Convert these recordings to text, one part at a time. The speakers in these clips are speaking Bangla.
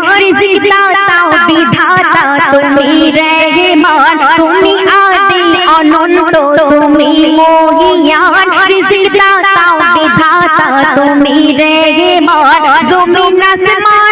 রিজিক দাতা বিধাতা তুমি রহমান। তুমি আদি অনন্ত তুমি মহিয়ান। রিজিক দাতা বিধাতা তুমি রহমান। জমিন আসমান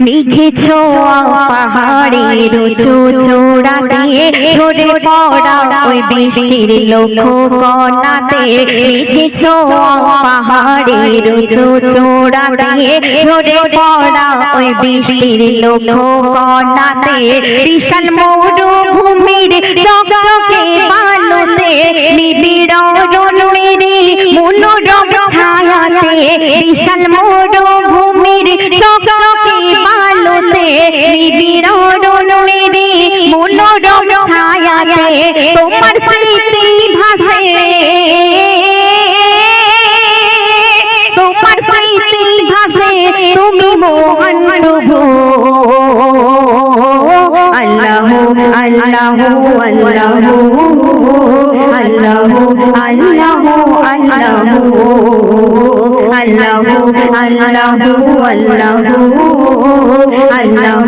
লিখেছ পাহাড়ের চূড়া দিয়ে ঝরে পড়া ওই বৃষ্টির লক্ষ্য কণাতে লিখেছ পাহাড়ের চূড়া দিয়ে ঝরে পড়া ওই বৃষ্টির লক্ষ্য বিশাল মরুভূমির চকচকে বালুতে নিবিড় রণের মনোরম ছায়াতে বিশাল মরুভূমির চকচকে মনোরম ছায়াতে তোমার স্মৃতি ভাসে। তোমার স্মৃতি ভাসে, তুমি মোহন প্রভু। আল্লাহ আল্লাহ। আল্লাহ আল্লাহ আল্লাহ। আল্লাহ আল্লাহ আল্লাহ। আল্লাহ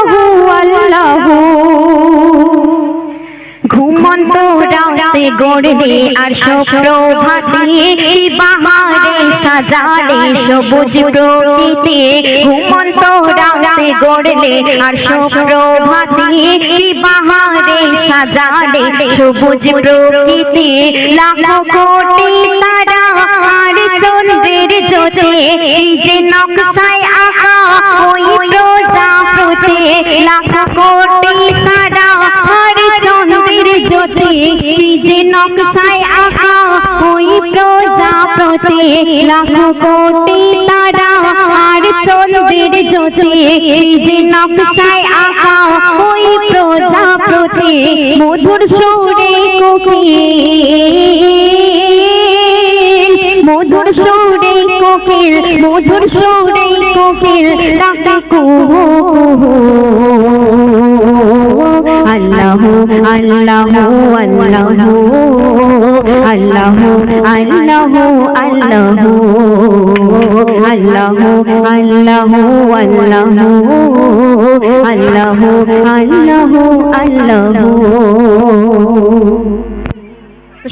রাতে গড়লে আর প্রভাতে বাহারে সাজালে সবুজ প্রকৃতি ঘুমন্ত রাতে গড়লে আর প্রভাতে বাহারে সাজালে সবুজ প্রকৃতি লাখো কোটি তারা আর চন্দ্রের জ্যোতি এই যে নকশায় আঁকা ওই প্রজাপতি লাখো কোটি তারা আর চন্দ্রের জ্যোতি যে নকশায় আঁকা ওই প্রজাপতি লাখো কোটি তারা। আর চন্দ্রের জ্যোতি যে নকশায় আঁকা ওই প্রজাপতি মধুর সুরে কোকিল। মধুর সুরে কোকিল, মধুর সুরে কোকিল ডাকে কুহু আল্লাহ আল্লাহু আল্লাহু আল্লাহু আল্লাহু আল্লাহু আল্লাহু আল্লাহু আল্লাহু আল্লাহু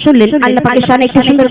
শুনলেন আল্লাহ পাকিস্তানে একটা সুন্দর